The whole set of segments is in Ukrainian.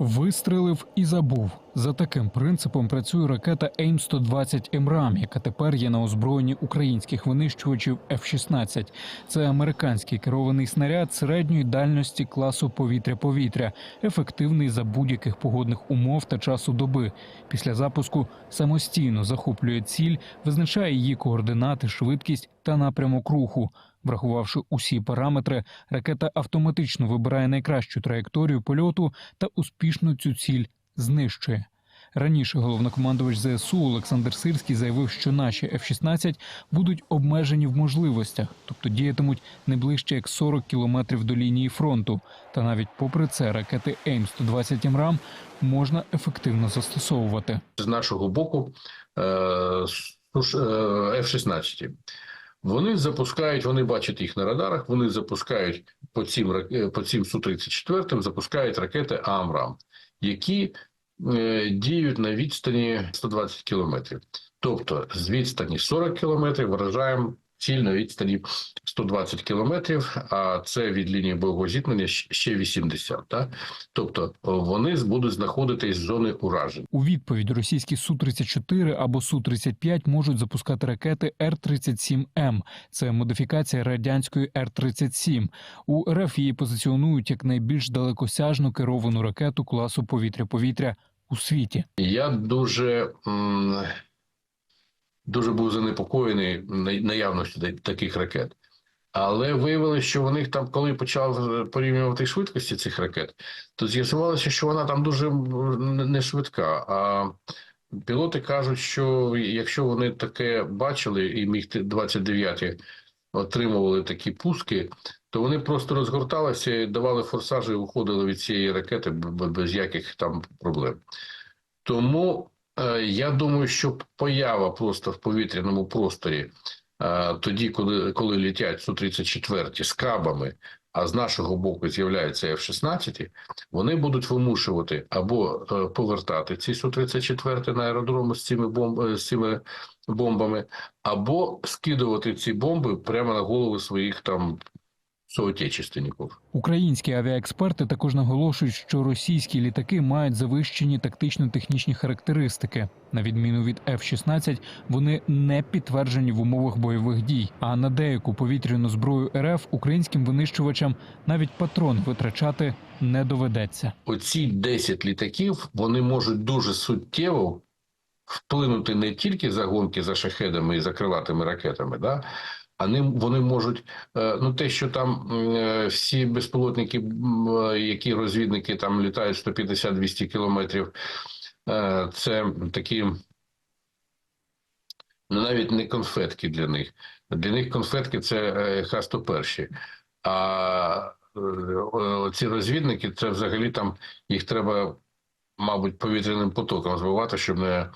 Вистрелив і забув. За таким принципом працює ракета АІМ-120 «Емрам», яка тепер є на озброєнні українських винищувачів F-16. Це американський керований снаряд середньої дальності класу повітря-повітря, ефективний за будь-яких погодних умов та часу доби. Після запуску самостійно захоплює ціль, визначає її координати, швидкість та напрямок руху. Врахувавши усі параметри, ракета автоматично вибирає найкращу траєкторію польоту та успішно цю ціль знищує. Раніше головнокомандувач ЗСУ Олександр Сирський заявив, що наші F-16 будуть обмежені в можливостях, тобто діятимуть не ближче як 40 кілометрів до лінії фронту. Та навіть попри це ракети АІМ-120 «Емрам» можна ефективно застосовувати. з нашого боку е, Су- е, F-16. Вони запускають, вони бачать їх на радарах, вони запускають по цим, е, по цим Су-34, запускають ракети АМРАМ, які діють на відстані 120 кілометрів. Тобто з відстані 40 кілометрів вражаємо ціль на відстані 120 кілометрів, а це від лінії бойового зіткнення ще 80. Так? Тобто вони будуть знаходитись в зоні уражень. У відповідь російські Су-34 або Су-35 можуть запускати ракети Р-37М. Це модифікація радянської Р-37. У РФ її позиціонують як найбільш далекосяжну керовану ракету класу повітря-повітря у світі. Я дуже, дуже був занепокоєний на- наявністю таких ракет. Але виявилося, що в них там, коли почали порівнювати швидкості цих ракет, то з'ясувалося, що вона там дуже не швидка. А пілоти кажуть, що якщо вони таке бачили, і міг 29 отримували такі пуски, то вони просто розгорталися, давали форсажі і уходили від цієї ракети без яких там проблем. Тому е, я думаю, що поява просто в повітряному просторі е, тоді, коли, коли літять Су-34 з кабами, а з нашого боку з'являються F-16, вони будуть вимушувати або е, повертати ці Су-34 на аеродроми з цими, бомб, е, з цими бомбами, або скидувати ці бомби прямо на голови своїх там соотечественників. Українські авіаексперти також наголошують, що російські літаки мають завищені тактично-технічні характеристики. На відміну від F-16, вони не підтверджені в умовах бойових дій. А на деяку повітряну зброю РФ українським винищувачам навіть патрон витрачати не доведеться. оці 10 літаків вони можуть дуже суттєво вплинути не тільки за гонки за шахедами і за крилатими ракетами, да, ним вони можуть е, ну те, що там е, всі безпілотники, е, які розвідники там літають 150-200 кілометрів, це такі. Ну, навіть не конфетки для них. Для них конфетки це е, Х-101. А ці розвідники це взагалі там їх треба, мабуть, повітряним потоком збивати, щоб не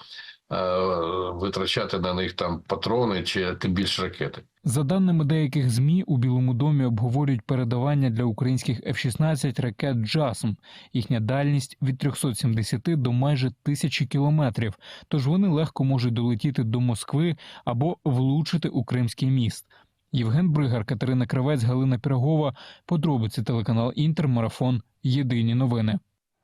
витрачати на них там патрони чи тим більше ракети. За даними деяких змі, у Білому домі обговорюють передавання для українських F-16 ракет «Джасм». Їхня дальність від 370 до майже тисячі кілометрів. Тож вони легко можуть долетіти до Москви або влучити у Кримський міст. Євген Бригар, Катерина Кравець, Галина Пірогова. Подробиці телеканал Інтер. Марафон. Єдині новини.